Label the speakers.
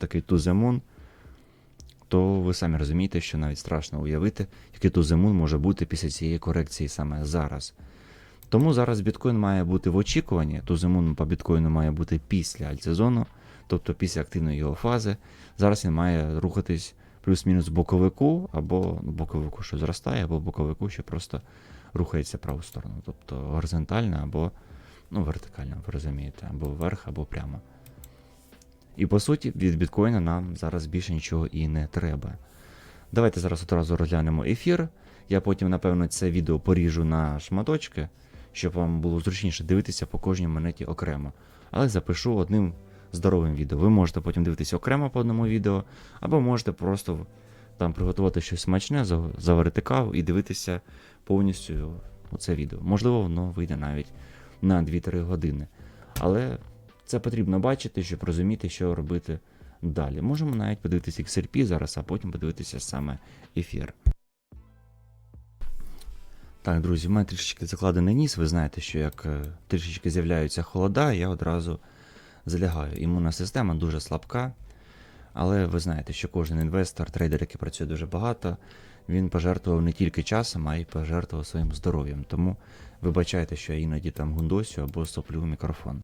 Speaker 1: отакий туземун, то ви самі розумієте, що навіть страшно уявити, який туземун може бути після цієї корекції саме зараз. Тому зараз біткоін має бути в очікуванні, туземун по біткоїну має бути після альтсезону, тобто після активної його фази. Зараз він має рухатись плюс-мінус боковику, або ну, боковику, що зростає, або боковику, що просто рухається праву сторону. Тобто горизонтально або ну, вертикально, ви розумієте, або вверх, або прямо. І по суті, від біткоїна нам зараз більше нічого і не треба. Давайте зараз одразу розглянемо ефір. Я потім, напевно, це відео поріжу на шматочки, щоб вам було зручніше дивитися по кожній монеті окремо. Але запишу одним здоровим відео. Ви можете потім дивитися окремо по одному відео, або можете просто там приготувати щось смачне, заварити каву і дивитися повністю це відео. Можливо, воно вийде навіть на 2-3 години. Але це потрібно бачити, щоб розуміти, що робити далі. Можемо навіть подивитися XRP зараз, а потім подивитися саме ефір. Так, друзі, в мене трішечки закладений ніс. Ви знаєте, що як е, трішечки з'являються холода, я одразу залягаю. Імунна система дуже слабка. Але ви знаєте, що кожен інвестор, трейдер, який працює дуже багато, він пожертвував не тільки часом, а й пожертвував своїм здоров'ям. Тому вибачайте, що я іноді там гундосю або соплю в мікрофон.